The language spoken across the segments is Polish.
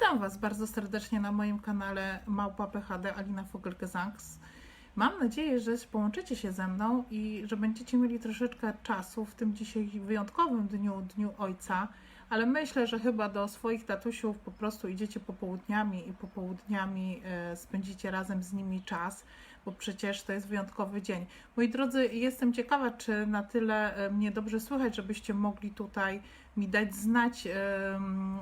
Witam Was bardzo serdecznie na moim kanale Małpa PHD Alina Fogelgesangz. Mam nadzieję, że połączycie się ze mną i że będziecie mieli troszeczkę czasu w tym dzisiaj wyjątkowym dniu, Dniu Ojca, ale myślę, że chyba do swoich tatusiów po prostu idziecie popołudniami i popołudniami e, spędzicie razem z nimi czas, bo przecież to jest wyjątkowy dzień. Moi drodzy, jestem ciekawa, czy na tyle e, mnie dobrze słychać, żebyście mogli tutaj mi dać znać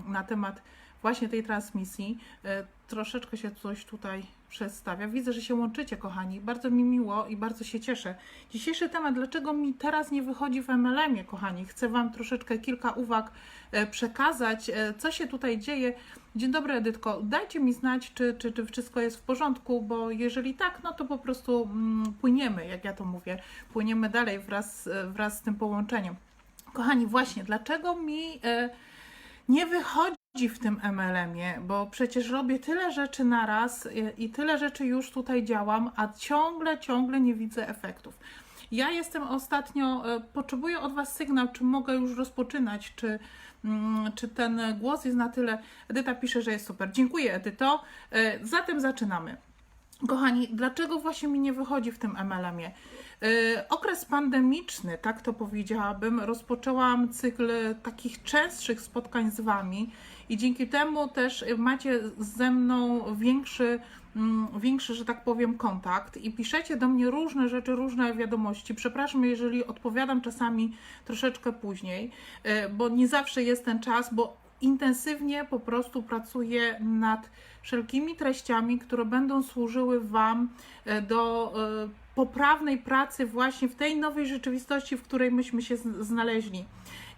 na temat właśnie tej transmisji. E, Troszeczkę się coś tutaj przedstawia. Widzę, że się łączycie, kochani. Bardzo mi miło i bardzo się cieszę. Dzisiejszy temat, dlaczego mi teraz nie wychodzi w MLM-ie, kochani? Chcę Wam troszeczkę kilka uwag e, przekazać, e, co się tutaj dzieje. Dzień dobry, Edytko. Dajcie mi znać, czy, czy, czy wszystko jest w porządku, bo jeżeli tak, no to po prostu mm, płyniemy, jak ja to mówię. Płyniemy dalej wraz, wraz z tym połączeniem. Kochani, właśnie, dlaczego mi nie wychodzi w tym MLM-ie, bo przecież robię tyle rzeczy naraz i, i tyle rzeczy już tutaj działam, a ciągle, ciągle nie widzę efektów. Ja jestem ostatnio, e, potrzebuję od Was sygnał, czy mogę już rozpoczynać, czy, mm, czy ten głos jest na tyle. Edyta pisze, że jest super. Dziękuję, Edyto. E, Zatem zaczynamy. Kochani, dlaczego właśnie mi nie wychodzi w tym MLM-ie? Yy, Okres pandemiczny, tak to powiedziałabym, rozpoczęłam cykl takich częstszych spotkań z Wami i dzięki temu też macie ze mną większy, mm, większy, że tak powiem, kontakt i piszecie do mnie różne rzeczy, różne wiadomości. Przepraszam, jeżeli odpowiadam czasami troszeczkę później, yy, bo nie zawsze jest ten czas, bo intensywnie po prostu pracuję nad wszelkimi treściami, które będą służyły Wam e, do e, poprawnej pracy właśnie w tej nowej rzeczywistości, w której myśmy się znaleźli.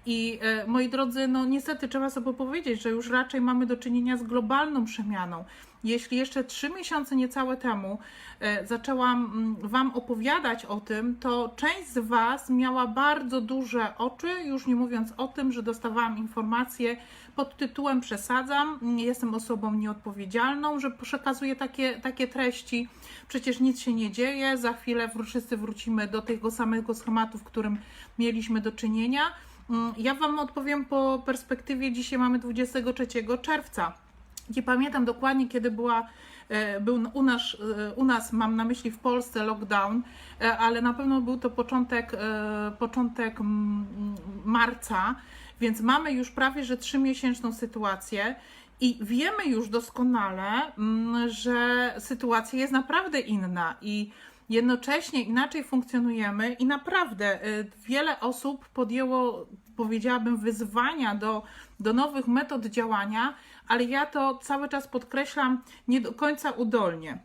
I e, moi drodzy, no niestety trzeba sobie powiedzieć, że już raczej mamy do czynienia z globalną przemianą. Jeśli jeszcze trzy miesiące niecałe temu e, zaczęłam mm, Wam opowiadać o tym, to część z Was miała bardzo duże oczy, już nie mówiąc o tym, że dostawałam informacje pod tytułem Przesadzam, jestem osobą nieodpowiedzialną, że przekazuję takie, takie treści. Przecież nic się nie dzieje, za chwilę wszyscy wrócimy do tego samego schematu, w którym mieliśmy do czynienia. Mm, Ja Wam odpowiem po perspektywie, dzisiaj mamy 23 czerwca. Nie pamiętam dokładnie, kiedy była, e, był u nas, e, u nas, mam na myśli w Polsce, lockdown, e, ale na pewno był to początek, początek mm, marca, więc mamy już prawie że trzymiesięczną sytuację. I wiemy już doskonale, mm, że sytuacja jest naprawdę inna i jednocześnie inaczej funkcjonujemy i naprawdę y, wiele osób podjęło, powiedziałabym, wyzwania do, do nowych metod działania, ale ja to cały czas podkreślam nie do końca udolnie.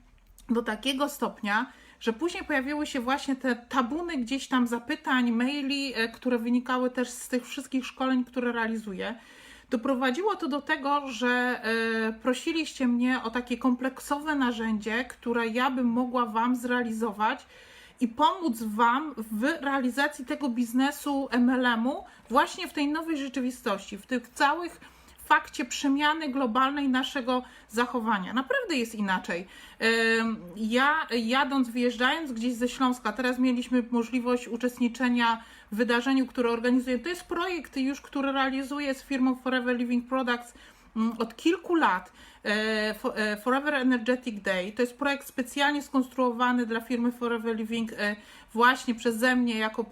Do takiego stopnia, że później pojawiły się właśnie te tabuny gdzieś tam zapytań, maili, e, które wynikały też z tych wszystkich szkoleń, które realizuję. Doprowadziło to do tego, że e, prosiliście mnie o takie kompleksowe narzędzie, które ja bym mogła Wam zrealizować i pomóc Wam w realizacji tego biznesu MLM-u właśnie w tej nowej rzeczywistości, w tych całych fakcie przemiany globalnej naszego zachowania. Naprawdę jest inaczej. Ja jadąc, wyjeżdżając gdzieś ze Śląska, teraz mieliśmy możliwość uczestniczenia w wydarzeniu, które organizuję. To jest projekt już, który realizuję z firmą Forever Living Products mm, od kilku lat. E, e, Forever Energetic Day to jest projekt specjalnie skonstruowany dla firmy Forever Living e, właśnie przeze mnie jako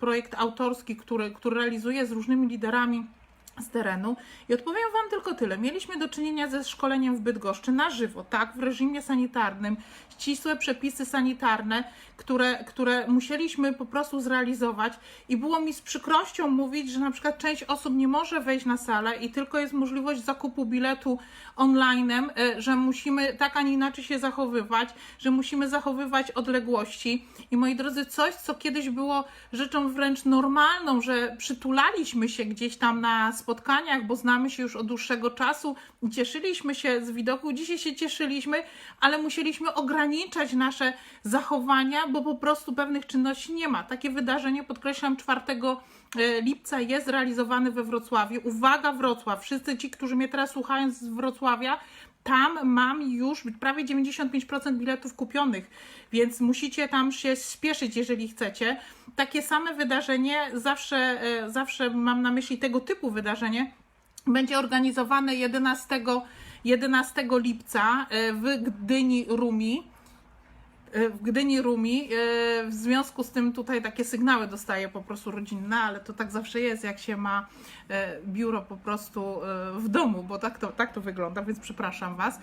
projekt autorski, który, który realizuję z różnymi liderami z terenu i odpowiem Wam tylko tyle. Mieliśmy do czynienia ze szkoleniem w Bydgoszczy na żywo, tak, w reżimie sanitarnym, ścisłe przepisy sanitarne, które, które musieliśmy po prostu zrealizować. I było mi z przykrością mówić, że na przykład część osób nie może wejść na salę i tylko jest możliwość zakupu biletu online'em, e, że musimy tak, a nie inaczej się zachowywać, że musimy zachowywać odległości. I moi drodzy, coś, co kiedyś było rzeczą wręcz normalną, że przytulaliśmy się gdzieś tam na spotkaniach, bo znamy się już od dłuższego czasu i cieszyliśmy się z widoku. Dzisiaj się cieszyliśmy, ale musieliśmy ograniczać nasze zachowania, bo po prostu pewnych czynności nie ma. Takie wydarzenie, podkreślam, 4 e, lipca jest realizowane we Wrocławiu. Uwaga, Wrocław! Wszyscy ci, którzy mnie teraz słuchają z Wrocławia, tam mam już prawie 95% biletów kupionych, więc musicie tam się spieszyć, jeżeli chcecie. Takie same wydarzenie, zawsze, e, zawsze mam na myśli tego typu wydarzenie, będzie organizowane 11, 11 lipca e, w Gdyni Rumi. E, W Gdyni Rumi. E, W związku z tym tutaj takie sygnały dostaję po prostu rodzinne, ale to tak zawsze jest, jak się ma e, biuro po prostu w domu, bo tak to, tak to wygląda, więc przepraszam Was.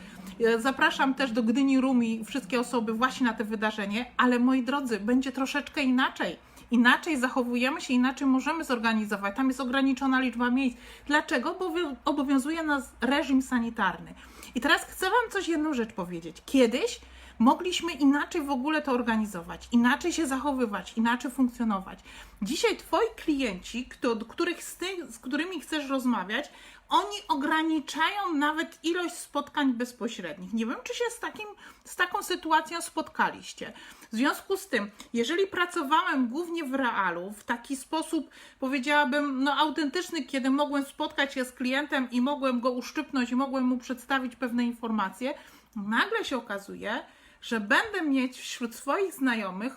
Zapraszam też do Gdyni Rumi wszystkie osoby właśnie na to wydarzenie, ale moi drodzy, będzie troszeczkę inaczej. Inaczej zachowujemy się, inaczej możemy zorganizować. Tam jest ograniczona liczba miejsc. Dlaczego? Bo obowiązuje nas reżim sanitarny. I teraz chcę Wam coś jedną rzecz powiedzieć. Kiedyś mogliśmy inaczej w ogóle to organizować, inaczej się zachowywać, inaczej funkcjonować. Dzisiaj Twoi klienci, kto, których z, tych, z którymi chcesz rozmawiać, oni ograniczają nawet ilość spotkań bezpośrednich. Nie wiem, czy się z, takim, z taką sytuacją spotkaliście. W związku z tym, jeżeli pracowałem głównie w realu, w taki sposób, powiedziałabym, no autentyczny, kiedy mogłem spotkać się z klientem i mogłem go uszczypnąć i mogłem mu przedstawić pewne informacje, nagle się okazuje, że będę mieć wśród swoich znajomych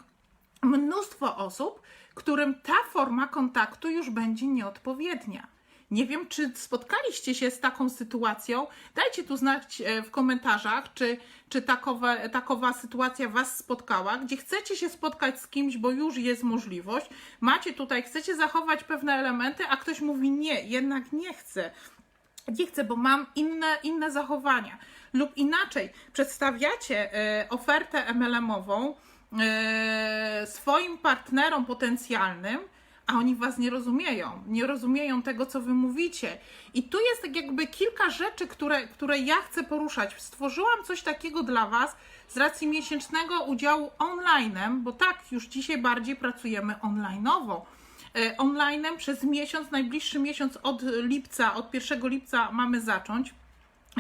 mnóstwo osób, którym ta forma kontaktu już będzie nieodpowiednia. Nie wiem, czy spotkaliście się z taką sytuacją. Dajcie tu znać e, w komentarzach, czy, czy takowa, takowa sytuacja Was spotkała, gdzie chcecie się spotkać z kimś, bo już jest możliwość. Macie tutaj, chcecie zachować pewne elementy, a ktoś mówi nie, jednak nie chcę nie chcę, bo mam inne, inne zachowania. Lub inaczej, przedstawiacie e, ofertę MLM-ową e, swoim partnerom potencjalnym, a oni was nie rozumieją, nie rozumieją tego, co wy mówicie. I tu jest tak jakby kilka rzeczy, które, które ja chcę poruszać. Stworzyłam coś takiego dla was z racji miesięcznego udziału online'em, bo tak, już dzisiaj bardziej pracujemy online'owo e, online'em przez miesiąc, najbliższy miesiąc od lipca, od 1 lipca mamy zacząć.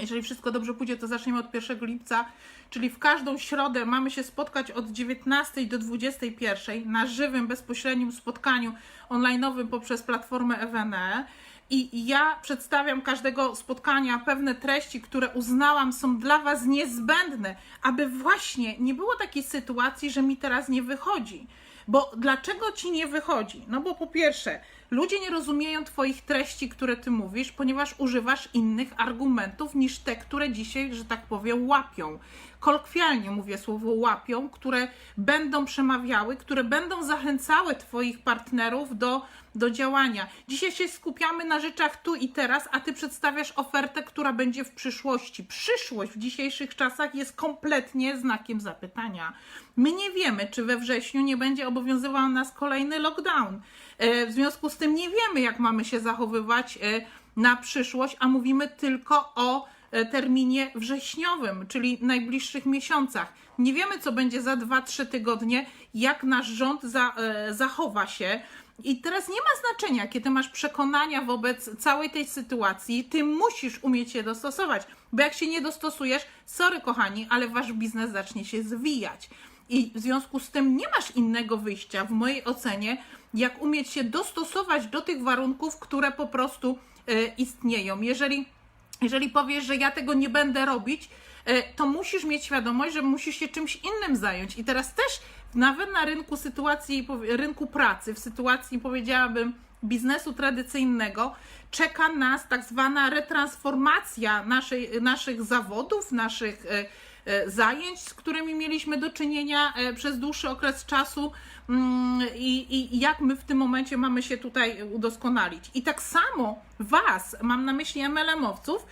Jeżeli wszystko dobrze pójdzie, to zaczniemy od 1 lipca, czyli w każdą środę mamy się spotkać od 19 do 21 na żywym, bezpośrednim spotkaniu online'owym poprzez platformę Evene. I ja przedstawiam każdego spotkania pewne treści, które uznałam są dla Was niezbędne, aby właśnie nie było takiej sytuacji, że mi teraz nie wychodzi. Bo dlaczego ci nie wychodzi? No bo po pierwsze, ludzie nie rozumieją Twoich treści, które Ty mówisz, ponieważ używasz innych argumentów niż te, które dzisiaj, że tak powiem, łapią. Kolokwialnie mówię słowo łapią, które będą przemawiały, które będą zachęcały Twoich partnerów do, do działania. Dzisiaj się skupiamy na rzeczach tu i teraz, a Ty przedstawiasz ofertę, która będzie w przyszłości. Przyszłość w dzisiejszych czasach jest kompletnie znakiem zapytania. My nie wiemy, czy we wrześniu nie będzie obowiązywał nas kolejny lockdown. E, W związku z tym nie wiemy, jak mamy się zachowywać e, na przyszłość, a mówimy tylko o e, terminie wrześniowym, czyli najbliższych miesiącach. Nie wiemy, co będzie za 2-3 tygodnie, jak nasz rząd za, zachowa się. I teraz nie ma znaczenia, jakie ty masz przekonania wobec całej tej sytuacji, ty musisz umieć się dostosować, bo jak się nie dostosujesz, sorry kochani, ale wasz biznes zacznie się zwijać. I w związku z tym nie masz innego wyjścia, w mojej ocenie, jak umieć się dostosować do tych warunków, które po prostu e, istnieją. Jeżeli jeżeli powiesz, że ja tego nie będę robić, e, to musisz mieć świadomość, że musisz się czymś innym zająć. I teraz też nawet na rynku sytuacji, rynku pracy, w sytuacji powiedziałabym biznesu tradycyjnego, czeka nas tak zwana retransformacja naszej, naszych zawodów, naszych e, zajęć, z którymi mieliśmy do czynienia e, przez dłuższy okres czasu mm, i, i jak my w tym momencie mamy się tutaj udoskonalić. I tak samo Was, mam na myśli MLM-owców,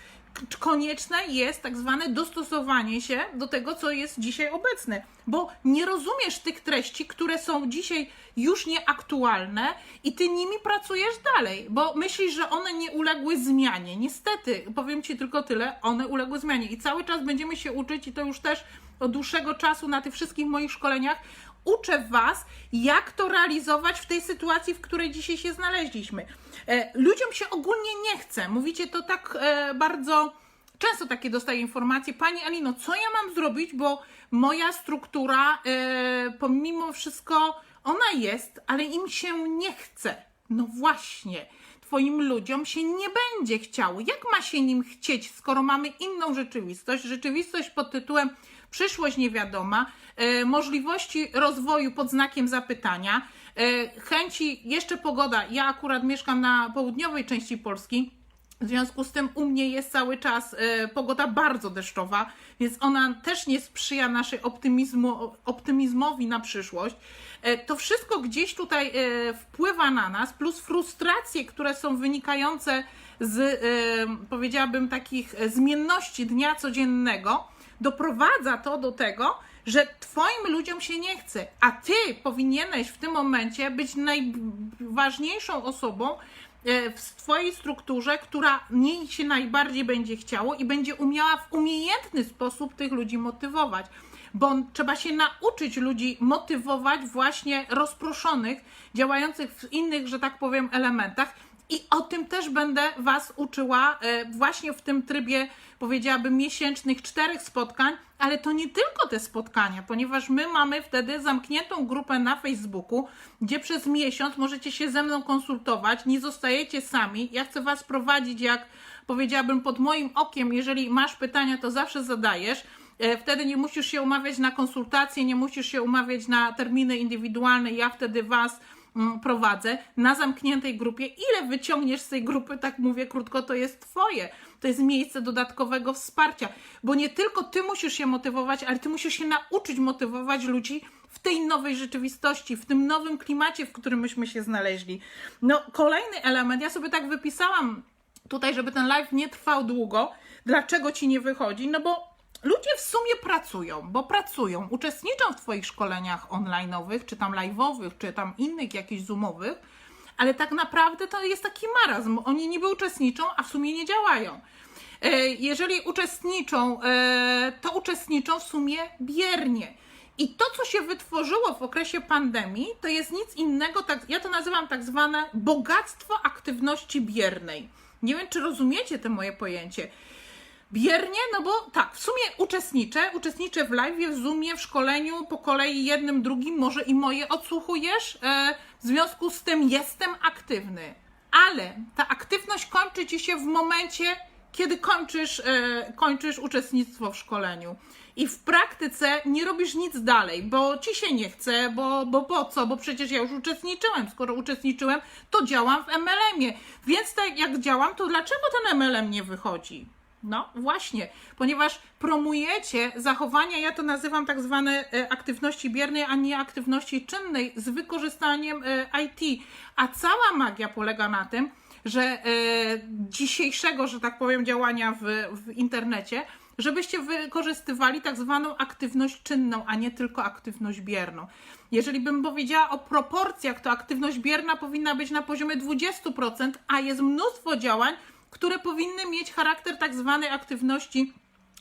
konieczne jest tak zwane dostosowanie się do tego, co jest dzisiaj obecne, bo nie rozumiesz tych treści, które są dzisiaj już nieaktualne i ty nimi pracujesz dalej, bo myślisz, że one nie uległy zmianie. Niestety, powiem ci tylko tyle, one uległy zmianie i cały czas będziemy się uczyć i to już też od dłuższego czasu na tych wszystkich moich szkoleniach uczę Was, jak to realizować w tej sytuacji, w której dzisiaj się znaleźliśmy. E, ludziom się ogólnie nie chce. Mówicie to tak e, bardzo. Często takie dostaję informacje, Pani Alino, co ja mam zrobić, bo moja struktura, e, pomimo wszystko, ona jest, ale im się nie chce. No właśnie, Twoim ludziom się nie będzie chciało. Jak ma się nim chcieć, skoro mamy inną rzeczywistość? Rzeczywistość pod tytułem przyszłość niewiadoma, e, możliwości rozwoju pod znakiem zapytania, e, chęci, jeszcze pogoda. Ja akurat mieszkam na południowej części Polski. W związku z tym u mnie jest cały czas e, pogoda bardzo deszczowa, więc ona też nie sprzyja naszej optymizmu, optymizmowi na przyszłość. To wszystko gdzieś tutaj wpływa na nas, plus frustracje, które są wynikające z, powiedziałabym, takich zmienności dnia codziennego, doprowadza to do tego, że Twoim ludziom się nie chce, a Ty powinieneś w tym momencie być najważniejszą osobą e, w Twojej strukturze, która niej się najbardziej będzie chciało i będzie umiała w umiejętny sposób tych ludzi motywować. Bo trzeba się nauczyć ludzi motywować właśnie rozproszonych, działających w innych, że tak powiem, elementach. I o tym też będę Was uczyła e, właśnie w tym trybie, powiedziałabym, miesięcznych czterech spotkań, ale to nie tylko te spotkania, ponieważ my mamy wtedy zamkniętą grupę na Facebooku, gdzie przez miesiąc możecie się ze mną konsultować, nie zostajecie sami. Ja chcę Was prowadzić, jak powiedziałabym, pod moim okiem. Jeżeli masz pytania, to zawsze zadajesz. E, Wtedy nie musisz się umawiać na konsultacje, nie musisz się umawiać na terminy indywidualne. Ja wtedy Was prowadzę na zamkniętej grupie. Ile wyciągniesz z tej grupy, tak mówię krótko, to jest Twoje. To jest miejsce dodatkowego wsparcia, bo nie tylko Ty musisz się motywować, ale Ty musisz się nauczyć motywować ludzi w tej nowej rzeczywistości, w tym nowym klimacie, w którym myśmy się znaleźli. No, kolejny element, ja sobie tak wypisałam tutaj, żeby ten live nie trwał długo. Dlaczego Ci nie wychodzi? No bo Ludzie w sumie pracują, bo pracują, uczestniczą w Twoich szkoleniach online'owych, czy tam live'owych, czy tam innych jakichś zoomowych, ale tak naprawdę to jest taki marazm. Oni niby uczestniczą, a w sumie nie działają. E, Jeżeli uczestniczą, e, to uczestniczą w sumie biernie. I to, co się wytworzyło w okresie pandemii, to jest nic innego, tak, ja to nazywam tak zwane bogactwo aktywności biernej. Nie wiem, czy rozumiecie to moje pojęcie. Biernie, no bo tak, w sumie uczestniczę, uczestniczę w live, w Zoomie, w szkoleniu, po kolei jednym, drugim, może i moje odsłuchujesz, e, w związku z tym jestem aktywny, ale ta aktywność kończy Ci się w momencie, kiedy kończysz, e, kończysz uczestnictwo w szkoleniu. I w praktyce nie robisz nic dalej, bo ci się nie chce, bo, bo po co? Bo przecież ja już uczestniczyłem. Skoro uczestniczyłem, to działam w MLM-ie. Więc tak jak działam, to dlaczego ten MLM nie wychodzi? No właśnie, ponieważ promujecie zachowania, ja to nazywam tak zwane e, aktywności biernej, a nie aktywności czynnej z wykorzystaniem e, IT. A cała magia polega na tym, że e, dzisiejszego, że tak powiem, działania w, w internecie, żebyście wykorzystywali tak zwaną aktywność czynną, a nie tylko aktywność bierną. Jeżeli bym powiedziała o proporcjach, to aktywność bierna powinna być na poziomie 20%, a jest mnóstwo działań, które powinny mieć charakter tak zwanej aktywności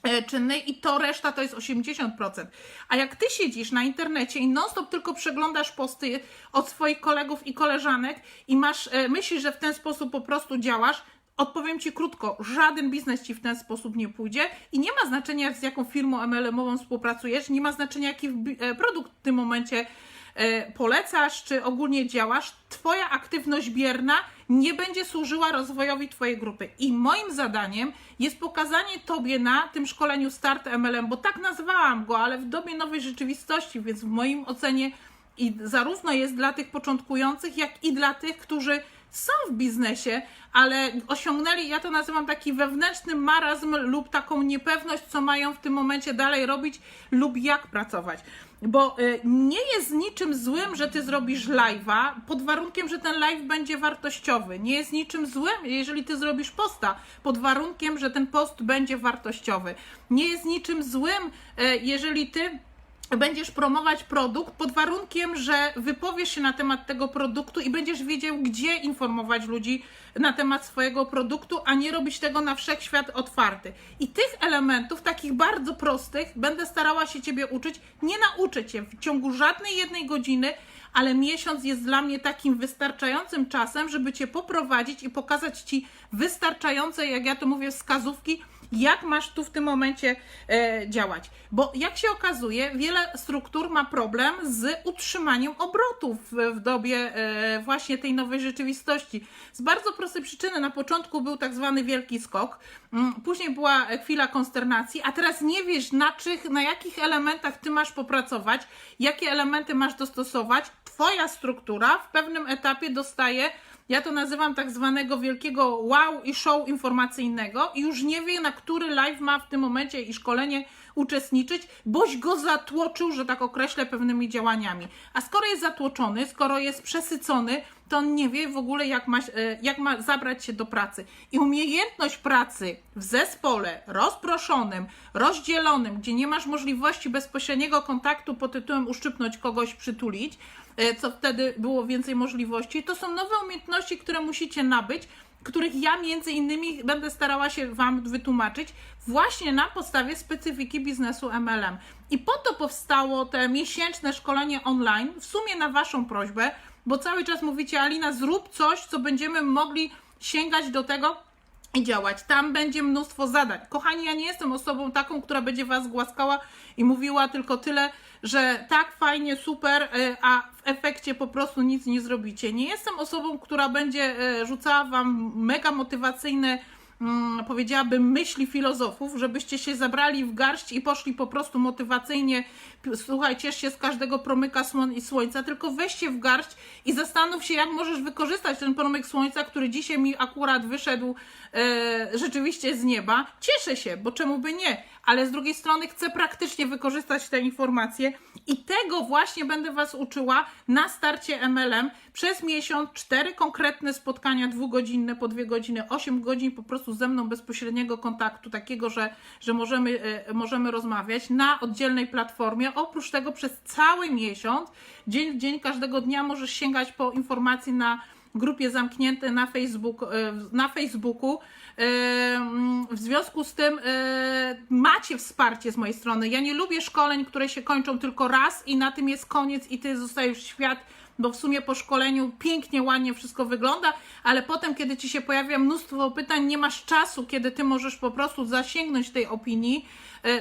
e, czynnej i to reszta to jest 80%. A jak ty siedzisz na internecie i non-stop tylko przeglądasz posty od swoich kolegów i koleżanek i masz, e, myślisz, że w ten sposób po prostu działasz, Odpowiem Ci krótko, żaden biznes Ci w ten sposób nie pójdzie i nie ma znaczenia z jaką firmą MLM-ową współpracujesz, nie ma znaczenia jaki e, produkt w tym momencie polecasz, czy ogólnie działasz, Twoja aktywność bierna nie będzie służyła rozwojowi Twojej grupy. I moim zadaniem jest pokazanie Tobie na tym szkoleniu Start MLM, bo tak nazwałam go, ale w dobie nowej rzeczywistości, więc w moim ocenie i zarówno jest dla tych początkujących, jak i dla tych, którzy są w biznesie, ale osiągnęli, ja to nazywam taki wewnętrzny marazm lub taką niepewność, co mają w tym momencie dalej robić lub jak pracować. Bo y, nie jest niczym złym, że ty zrobisz live'a, pod warunkiem, że ten live będzie wartościowy. Nie jest niczym złym, jeżeli ty zrobisz posta, pod warunkiem, że ten post będzie wartościowy. Nie jest niczym złym, y, jeżeli ty będziesz promować produkt pod warunkiem, że wypowiesz się na temat tego produktu i będziesz wiedział, gdzie informować ludzi na temat swojego produktu, a nie robić tego na wszechświat otwarty. I tych elementów, takich bardzo prostych, będę starała się Ciebie uczyć. Nie nauczę Cię w ciągu żadnej jednej godziny, ale miesiąc jest dla mnie takim wystarczającym czasem, żeby Cię poprowadzić i pokazać Ci wystarczające, jak ja to mówię, wskazówki, jak masz tu w tym momencie e, działać. Bo jak się okazuje, wiele struktur ma problem z utrzymaniem obrotów w, w dobie e, właśnie tej nowej rzeczywistości. Z bardzo prostej przyczyny. Na początku był tak zwany wielki skok, mm, później była chwila konsternacji, a teraz nie wiesz na, czych, na jakich elementach ty masz popracować, jakie elementy masz dostosować. Twoja struktura w pewnym etapie dostaje Ja to nazywam tak zwanego wielkiego wow i show informacyjnego i już nie wie, na który live ma w tym momencie i szkolenie uczestniczyć, boś go zatłoczył, że tak określę, pewnymi działaniami. A skoro jest zatłoczony, skoro jest przesycony, to on nie wie w ogóle, jak ma, e, jak ma zabrać się do pracy. I umiejętność pracy w zespole rozproszonym, rozdzielonym, gdzie nie masz możliwości bezpośredniego kontaktu pod tytułem uszczypnąć kogoś, przytulić, co wtedy było więcej możliwości, to są nowe umiejętności, które musicie nabyć, których ja między innymi będę starała się Wam wytłumaczyć właśnie na podstawie specyfiki biznesu MLM. I po to powstało te miesięczne szkolenie online, w sumie na Waszą prośbę, bo cały czas mówicie, Alina, zrób coś, co będziemy mogli sięgać do tego, i działać. Tam będzie mnóstwo zadań. Kochani, ja nie jestem osobą taką, która będzie Was głaskała i mówiła tylko tyle, że tak, fajnie, super, e, a w efekcie po prostu nic nie zrobicie. Nie jestem osobą, która będzie e, rzucała Wam mega motywacyjne mm, powiedziałabym, myśli filozofów, żebyście się zabrali w garść i poszli po prostu motywacyjnie, słuchaj, ciesz się z każdego promyka słon i słońca, tylko weźcie w garść i zastanów się, jak możesz wykorzystać ten promyk słońca, który dzisiaj mi akurat wyszedł e, rzeczywiście z nieba. Cieszę się, bo czemu by nie? Ale z drugiej strony chcę praktycznie wykorzystać te informacje i tego właśnie będę Was uczyła na starcie MLM przez miesiąc, cztery konkretne spotkania dwugodzinne po dwie godziny, osiem godzin po prostu ze mną bezpośredniego kontaktu, takiego, że, że możemy, e, możemy rozmawiać na oddzielnej platformie. Oprócz tego przez cały miesiąc, dzień w dzień, każdego dnia możesz sięgać po informacji na grupie zamkniętej na, Facebook, e, na Facebooku. E, mm, W związku z tym e, macie wsparcie z mojej strony. Ja nie lubię szkoleń, które się kończą tylko raz i na tym jest koniec i ty zostajesz świat bo w sumie po szkoleniu pięknie, ładnie wszystko wygląda, ale potem, kiedy ci się pojawia mnóstwo pytań, nie masz czasu, kiedy ty możesz po prostu zasięgnąć tej opinii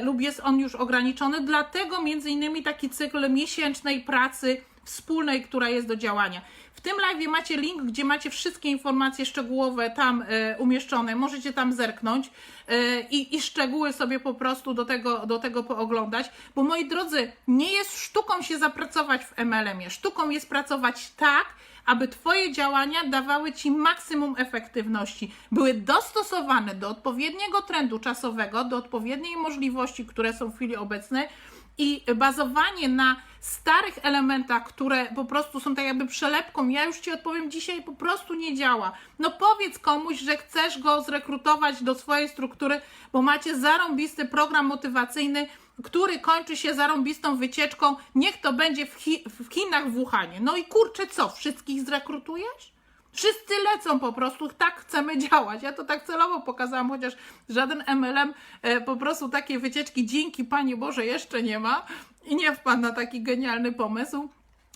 lub jest on już ograniczony. Dlatego między innymi taki cykl miesięcznej pracy wspólnej, która jest do działania. Tym live macie link, gdzie macie wszystkie informacje szczegółowe tam e, umieszczone. Możecie tam zerknąć e, i, i szczegóły sobie po prostu do tego, do tego pooglądać. Bo moi drodzy, nie jest sztuką się zapracować w MLM-ie. Sztuką jest pracować tak, aby Twoje działania dawały Ci maksimum efektywności, były dostosowane do odpowiedniego trendu czasowego, do odpowiedniej możliwości, które są w chwili obecnej i bazowanie na starych elementach, które po prostu są tak jakby przelepką, ja już Ci odpowiem, dzisiaj po prostu nie działa. No powiedz komuś, że chcesz go zrekrutować do swojej struktury, bo macie zarąbisty program motywacyjny, który kończy się zarąbistą wycieczką, niech to będzie w, Chi w Chinach, w Wuhanie. No i kurczę, co, wszystkich zrekrutujesz? Wszyscy lecą po prostu, tak chcemy działać. Ja to tak celowo pokazałam, chociaż żaden MLM e, po prostu takie wycieczki, dzięki Panie Boże, jeszcze nie ma i nie wpadł na taki genialny pomysł.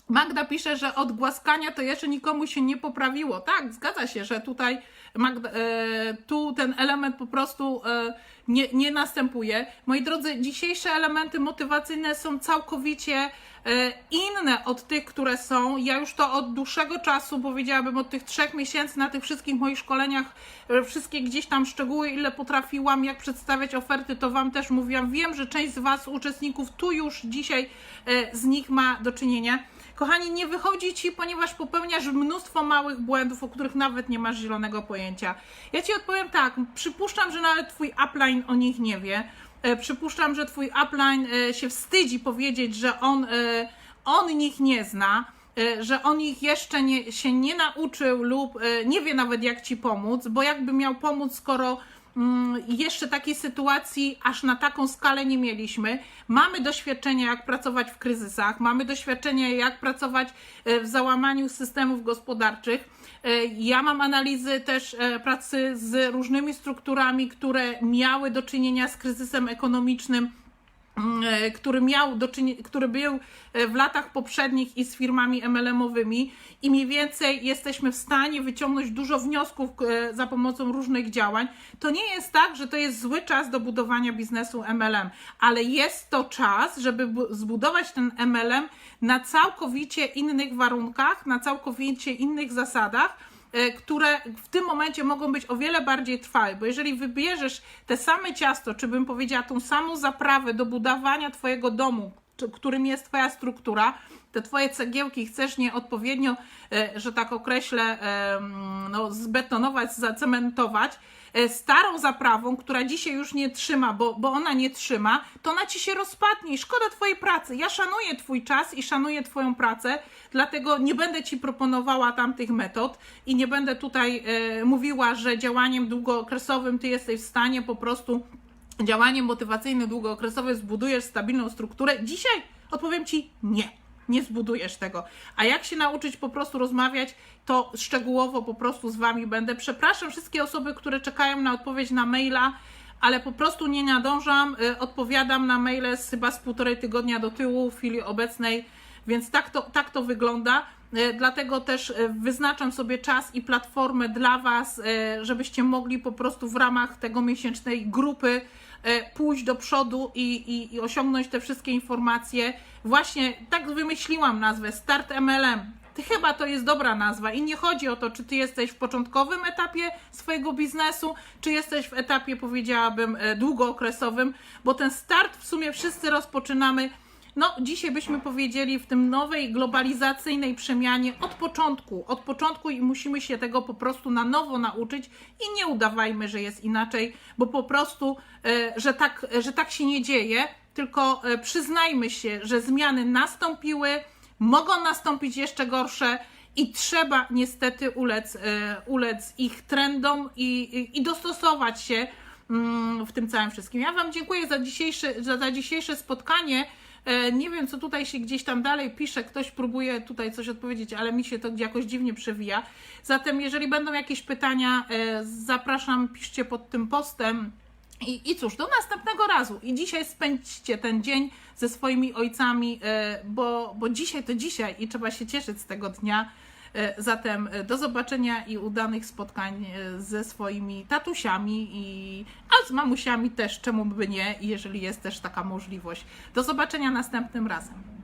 Magda pisze, że od głaskania to jeszcze nikomu się nie poprawiło. Tak, zgadza się, że tutaj Magda, e, tu ten element po prostu e, nie, nie następuje. Moi drodzy, dzisiejsze elementy motywacyjne są całkowicie e, inne od tych, które są. Ja już to od dłuższego czasu, powiedziałabym od tych trzech miesięcy na tych wszystkich moich szkoleniach, wszystkie gdzieś tam szczegóły, ile potrafiłam, jak przedstawiać oferty, to Wam też mówiłam. Wiem, że część z Was, uczestników, tu już dzisiaj z nich ma do czynienia. Kochani, nie wychodzi ci, ponieważ popełniasz mnóstwo małych błędów, o których nawet nie masz zielonego pojęcia. Ja ci odpowiem tak, przypuszczam, że nawet twój upline o nich nie wie. E, Przypuszczam, że twój upline e, się wstydzi powiedzieć, że on, e, on nich nie zna, że on ich jeszcze nie, się nie nauczył lub nie wie nawet jak ci pomóc, bo jakby miał pomóc, skoro jeszcze takiej sytuacji aż na taką skalę nie mieliśmy. Mamy doświadczenie, jak pracować w kryzysach, mamy doświadczenie, jak pracować e, w załamaniu systemów gospodarczych. E, Ja mam analizy też e, pracy z różnymi strukturami, które miały do czynienia z kryzysem ekonomicznym który miał do który był e, w latach poprzednich i z firmami MLM-owymi i mniej więcej jesteśmy w stanie wyciągnąć dużo wniosków e, za pomocą różnych działań. To nie jest tak, że to jest zły czas do budowania biznesu MLM, ale jest to czas, żeby bu- zbudować ten MLM na całkowicie innych warunkach, na całkowicie innych zasadach, e, które w tym momencie mogą być o wiele bardziej trwałe, bo jeżeli wybierzesz te same ciasto, czy bym powiedziała tą samą zaprawę do budowania Twojego domu, którym jest Twoja struktura, te Twoje cegiełki chcesz nieodpowiednio, e, że tak określę, no, zbetonować, zacementować, starą zaprawą, która dzisiaj już nie trzyma, bo, bo ona nie trzyma, to ona ci się rozpadnie i szkoda Twojej pracy. Ja szanuję Twój czas i szanuję Twoją pracę, dlatego nie będę Ci proponowała tamtych metod i nie będę tutaj e, mówiła, że działaniem długookresowym Ty jesteś w stanie po prostu działaniem motywacyjnym długookresowe zbudujesz stabilną strukturę. Dzisiaj odpowiem Ci nie. Nie zbudujesz tego. A jak się nauczyć po prostu rozmawiać, to szczegółowo po prostu z Wami będę. Przepraszam wszystkie osoby, które czekają na odpowiedź na maila, ale po prostu nie nadążam. Y, Odpowiadam na maile z chyba z półtorej tygodnia do tyłu w chwili obecnej, więc tak to, tak to wygląda. Y, Dlatego też y, wyznaczam sobie czas i platformę dla Was, y, żebyście mogli po prostu w ramach tego miesięcznej grupy e, pójść do przodu i, i, i osiągnąć te wszystkie informacje. Właśnie tak wymyśliłam nazwę Start MLM. Chyba to jest dobra nazwa i nie chodzi o to, czy ty jesteś w początkowym etapie swojego biznesu, czy jesteś w etapie, powiedziałabym, e, długookresowym, bo ten start w sumie wszyscy rozpoczynamy. No, dzisiaj byśmy powiedzieli w tym nowej globalizacyjnej przemianie od początku, od początku i musimy się tego po prostu na nowo nauczyć i nie udawajmy, że jest inaczej, bo po prostu, e, że tak, że tak się nie dzieje, tylko e, przyznajmy się, że zmiany nastąpiły, mogą nastąpić jeszcze gorsze i trzeba niestety ulec, e, ulec ich trendom i, i, dostosować się mm, w tym całym wszystkim. Ja Wam dziękuję za dzisiejsze, za, za dzisiejsze spotkanie. E, Nie wiem, co tutaj się gdzieś tam dalej pisze, ktoś próbuje tutaj coś odpowiedzieć, ale mi się to jakoś dziwnie przewija. Zatem, jeżeli będą jakieś pytania, e, zapraszam, piszcie pod tym postem. I, I cóż, do następnego razu. I dzisiaj spędźcie ten dzień ze swoimi ojcami, e, bo, bo dzisiaj to dzisiaj i trzeba się cieszyć z tego dnia. E, Zatem e, do zobaczenia i udanych spotkań e, ze swoimi tatusiami, i, a z mamusiami też, czemu by nie, jeżeli jest też taka możliwość. Do zobaczenia następnym razem.